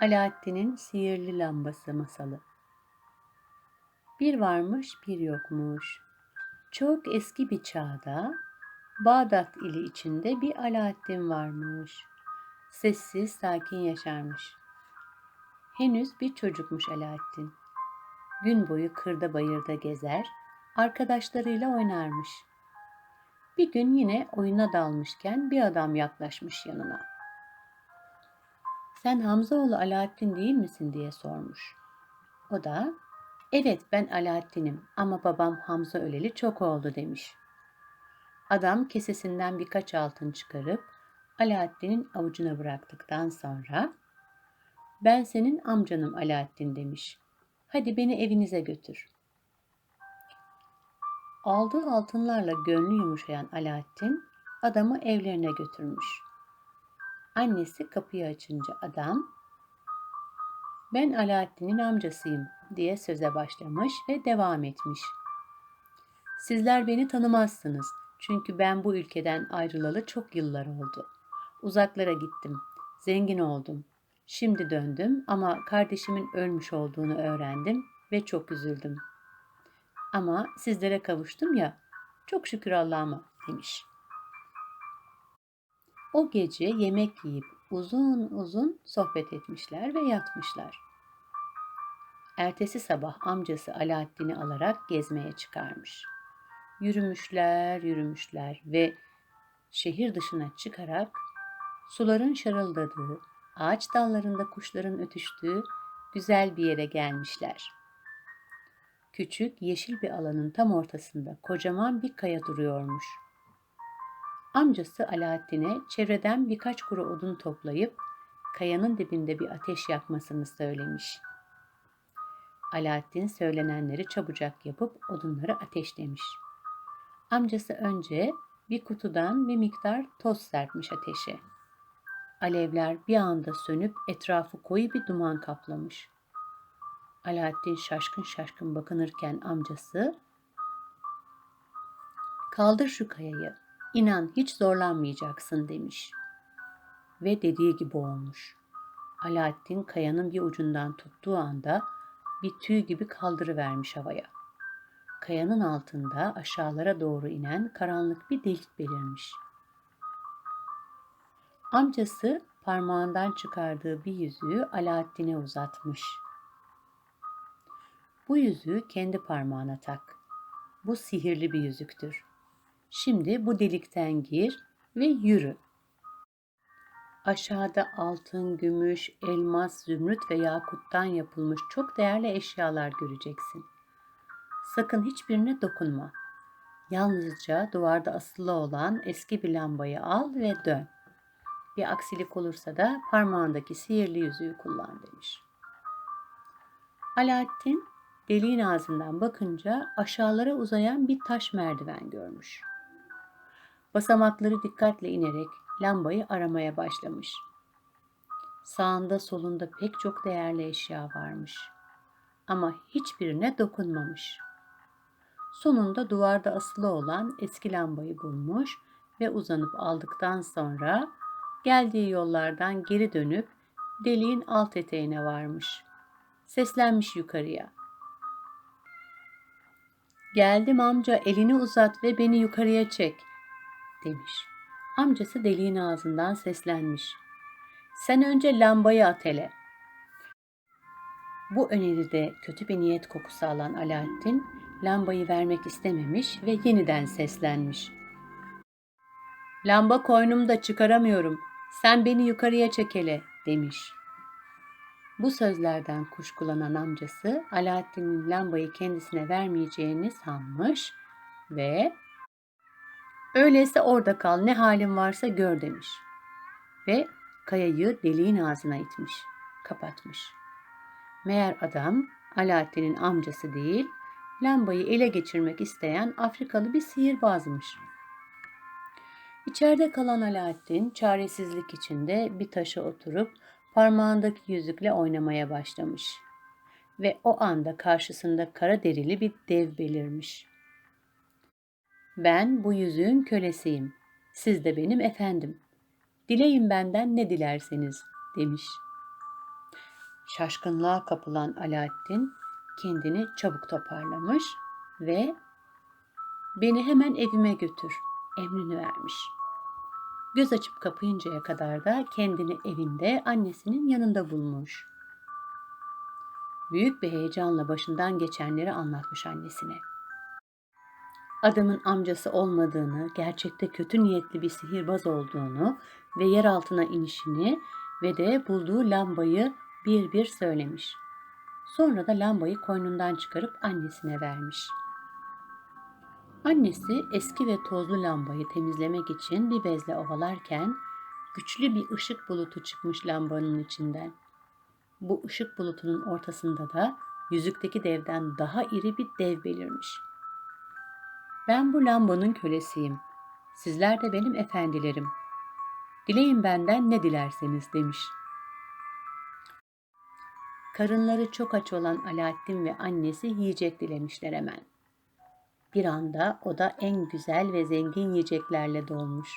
Alaaddin'in Sihirli Lambası Masalı Bir varmış bir yokmuş. Çok eski bir çağda Bağdat ili içinde bir Alaaddin varmış. Sessiz, sakin yaşarmış. Henüz bir çocukmuş Alaaddin. Gün boyu kırda bayırda gezer, arkadaşlarıyla oynarmış. Bir gün yine oyuna dalmışken bir adam yaklaşmış yanına. Sen Hamzaoğlu Alaaddin değil misin diye sormuş. O da evet ben Alaaddin'im ama babam Hamza öleli çok oldu demiş. Adam kesesinden birkaç altın çıkarıp Alaaddin'in avucuna bıraktıktan sonra ben senin amcanım Alaaddin demiş. Hadi beni evinize götür. Aldığı altınlarla gönlü yumuşayan Alaaddin adamı evlerine götürmüş. Annesi kapıyı açınca adam ben Alaaddin'in amcasıyım diye söze başlamış ve devam etmiş. Sizler beni tanımazsınız çünkü ben bu ülkeden ayrılalı çok yıllar oldu. Uzaklara gittim, zengin oldum. Şimdi döndüm ama kardeşimin ölmüş olduğunu öğrendim ve çok üzüldüm. Ama sizlere kavuştum ya, çok şükür Allah'ıma demiş.'' O gece yemek yiyip uzun uzun sohbet etmişler ve yatmışlar. Ertesi sabah amcası Alaaddin'i alarak gezmeye çıkarmış. Yürümüşler, yürümüşler ve şehir dışına çıkarak suların şarıldadığı, ağaç dallarında kuşların ötüştüğü güzel bir yere gelmişler. Küçük yeşil bir alanın tam ortasında kocaman bir kaya duruyormuş. Amcası Alaaddin'e çevreden birkaç kuru odun toplayıp kayanın dibinde bir ateş yakmasını söylemiş. Alaaddin söylenenleri çabucak yapıp odunları ateşlemiş. Amcası önce bir kutudan bir miktar toz serpmiş ateşe. Alevler bir anda sönüp etrafı koyu bir duman kaplamış. Alaaddin şaşkın şaşkın bakınırken amcası "Kaldır şu kayayı. İnan hiç zorlanmayacaksın demiş. Ve dediği gibi olmuş. Alaaddin kayanın bir ucundan tuttuğu anda bir tüy gibi kaldırıvermiş havaya. Kayanın altında aşağılara doğru inen karanlık bir delik belirmiş. Amcası parmağından çıkardığı bir yüzüğü Alaaddin'e uzatmış. Bu yüzüğü kendi parmağına tak. Bu sihirli bir yüzüktür. Şimdi bu delikten gir ve yürü. Aşağıda altın, gümüş, elmas, zümrüt ve yakuttan yapılmış çok değerli eşyalar göreceksin. Sakın hiçbirine dokunma. Yalnızca duvarda asılı olan eski bir lambayı al ve dön. Bir aksilik olursa da parmağındaki sihirli yüzüğü kullan demiş. Alaaddin deliğin ağzından bakınca aşağılara uzayan bir taş merdiven görmüş. Basamakları dikkatle inerek lambayı aramaya başlamış. Sağında solunda pek çok değerli eşya varmış. Ama hiçbirine dokunmamış. Sonunda duvarda asılı olan eski lambayı bulmuş ve uzanıp aldıktan sonra geldiği yollardan geri dönüp deliğin alt eteğine varmış. Seslenmiş yukarıya. Geldim amca elini uzat ve beni yukarıya çek.'' Demiş. Amcası deliğin ağzından seslenmiş. Sen önce lambayı at hele. Bu öneride kötü bir niyet kokusu alan Alaaddin lambayı vermek istememiş ve yeniden seslenmiş. Lamba koynumda çıkaramıyorum. Sen beni yukarıya çekele demiş. Bu sözlerden kuşkulanan amcası Alaaddin'in lambayı kendisine vermeyeceğini sanmış ve Öyleyse orada kal ne halin varsa gör demiş. Ve kayayı deliğin ağzına itmiş, kapatmış. Meğer adam Alaaddin'in amcası değil, lambayı ele geçirmek isteyen Afrikalı bir sihirbazmış. İçeride kalan Alaaddin çaresizlik içinde bir taşa oturup parmağındaki yüzükle oynamaya başlamış. Ve o anda karşısında kara derili bir dev belirmiş. Ben bu yüzüğün kölesiyim. Siz de benim efendim. Dileyin benden ne dilerseniz demiş. Şaşkınlığa kapılan Alaaddin kendini çabuk toparlamış ve beni hemen evime götür emrini vermiş. Göz açıp kapayıncaya kadar da kendini evinde annesinin yanında bulmuş. Büyük bir heyecanla başından geçenleri anlatmış annesine. Adamın amcası olmadığını, gerçekte kötü niyetli bir sihirbaz olduğunu ve yer altına inişini ve de bulduğu lambayı bir bir söylemiş. Sonra da lambayı koynundan çıkarıp annesine vermiş. Annesi eski ve tozlu lambayı temizlemek için bir bezle ovalarken güçlü bir ışık bulutu çıkmış lambanın içinden. Bu ışık bulutunun ortasında da yüzükteki devden daha iri bir dev belirmiş. Ben bu lambanın kölesiyim. Sizler de benim efendilerim. Dileyin benden ne dilerseniz demiş.'' Karınları çok aç olan Alaaddin ve annesi yiyecek dilemişler hemen. Bir anda o da en güzel ve zengin yiyeceklerle dolmuş.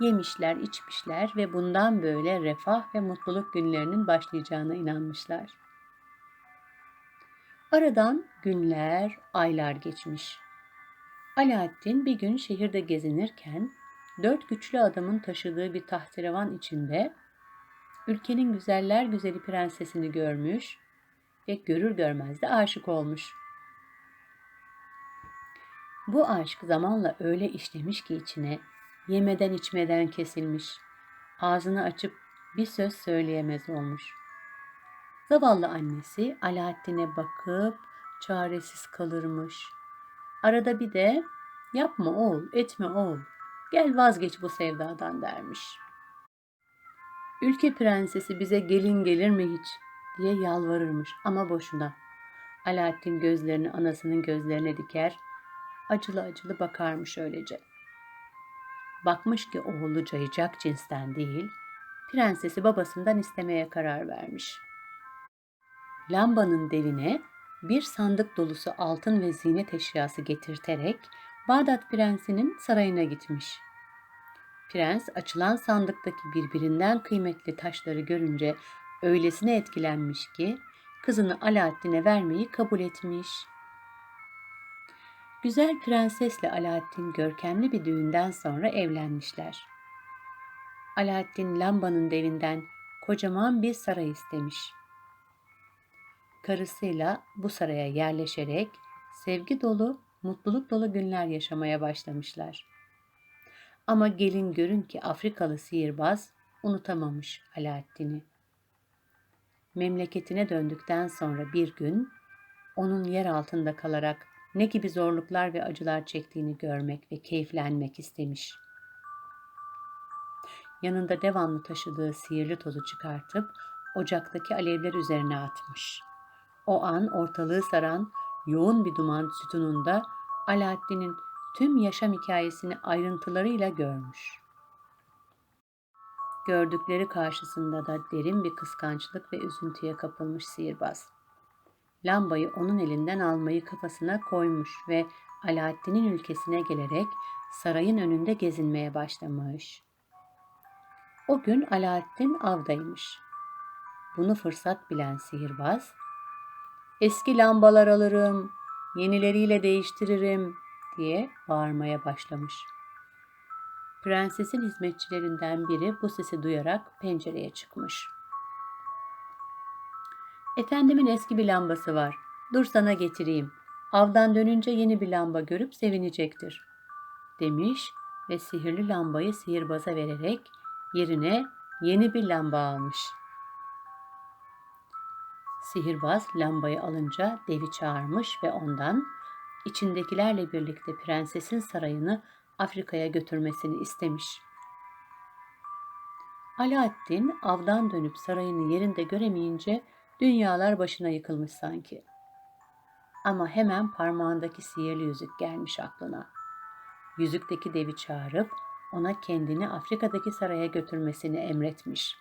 Yemişler, içmişler ve bundan böyle refah ve mutluluk günlerinin başlayacağına inanmışlar. Aradan günler, aylar geçmiş. Alaaddin bir gün şehirde gezinirken dört güçlü adamın taşıdığı bir tahterevan içinde ülkenin güzeller güzeli prensesini görmüş ve görür görmez de aşık olmuş. Bu aşk zamanla öyle işlemiş ki içine, yemeden içmeden kesilmiş, ağzını açıp bir söz söyleyemez olmuş. Zavallı annesi Alaaddin'e bakıp çaresiz kalırmış. Arada bir de yapma oğul, etme oğul, gel vazgeç bu sevdadan dermiş.'' Ülke prensesi bize gelin gelir mi hiç diye yalvarırmış ama boşuna. Alaaddin gözlerini anasının gözlerine diker, acılı acılı bakarmış öylece. Bakmış ki oğlu cayacak cinsten değil, prensesi babasından istemeye karar vermiş. Lambanın devine bir sandık dolusu altın ve ziynet eşyası getirterek Bağdat prensinin sarayına gitmiş.'' Prens açılan sandıktaki birbirinden kıymetli taşları görünce öylesine etkilenmiş ki kızını Alaaddin'e vermeyi kabul etmiş. Güzel prensesle Alaaddin görkemli bir düğünden sonra evlenmişler. Alaaddin lambanın devinden kocaman bir saray istemiş. Karısıyla bu saraya yerleşerek sevgi dolu, mutluluk dolu günler yaşamaya başlamışlar. Ama gelin görün ki Afrikalı sihirbaz unutamamış Alaaddin'i. Memleketine döndükten sonra bir gün onun yer altında kalarak ne gibi zorluklar ve acılar çektiğini görmek ve keyiflenmek istemiş. Yanında devamlı taşıdığı sihirli tozu çıkartıp ocaktaki alevler üzerine atmış. O an ortalığı saran yoğun bir duman sütununda Alaaddin'in tüm yaşam hikayesini ayrıntılarıyla görmüş. Gördükleri karşısında da derin bir kıskançlık ve üzüntüye kapılmış sihirbaz. Lambayı onun elinden almayı kafasına koymuş ve Alaaddin'in ülkesine gelerek sarayın önünde gezinmeye başlamış. O gün Alaaddin avdaymış. Bunu fırsat bilen sihirbaz, eski lambalar alırım, yenileriyle değiştiririm, diye bağırmaya başlamış. Prensesin hizmetçilerinden biri bu sesi duyarak pencereye çıkmış. Efendimin eski bir lambası var. Dur sana getireyim. Avdan dönünce yeni bir lamba görüp sevinecektir. Demiş ve sihirli lambayı sihirbaza vererek yerine yeni bir lamba almış. Sihirbaz lambayı alınca devi çağırmış ve ondan içindekilerle birlikte prensesin sarayını Afrika'ya götürmesini istemiş. Alaaddin avdan dönüp sarayını yerinde göremeyince dünyalar başına yıkılmış sanki. Ama hemen parmağındaki sihirli yüzük gelmiş aklına. Yüzükteki devi çağırıp ona kendini Afrika'daki saraya götürmesini emretmiş.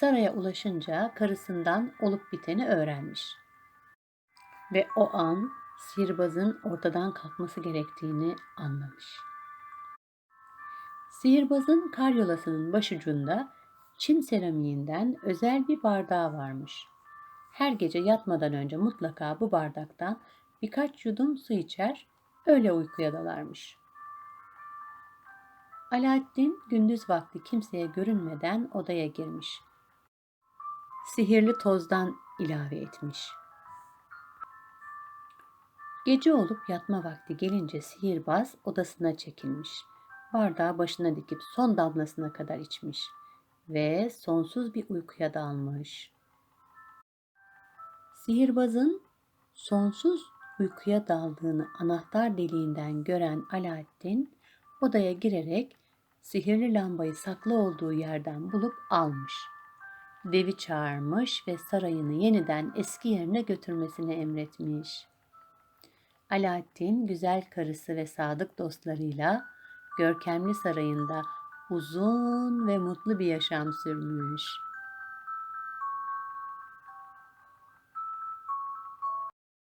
Saraya ulaşınca karısından olup biteni öğrenmiş ve o an sihirbazın ortadan kalkması gerektiğini anlamış. Sihirbazın karyolasının başucunda Çin seramiğinden özel bir bardağı varmış. Her gece yatmadan önce mutlaka bu bardaktan birkaç yudum su içer, öyle uykuya dalarmış. Alaaddin gündüz vakti kimseye görünmeden odaya girmiş. Sihirli tozdan ilave etmiş. Gece olup yatma vakti gelince sihirbaz odasına çekilmiş. Bardağı başına dikip son damlasına kadar içmiş ve sonsuz bir uykuya dalmış. Sihirbazın sonsuz uykuya daldığını anahtar deliğinden gören Alaaddin odaya girerek sihirli lambayı saklı olduğu yerden bulup almış. Devi çağırmış ve sarayını yeniden eski yerine götürmesini emretmiş. Alaaddin güzel karısı ve sadık dostlarıyla görkemli sarayında uzun ve mutlu bir yaşam sürmüş.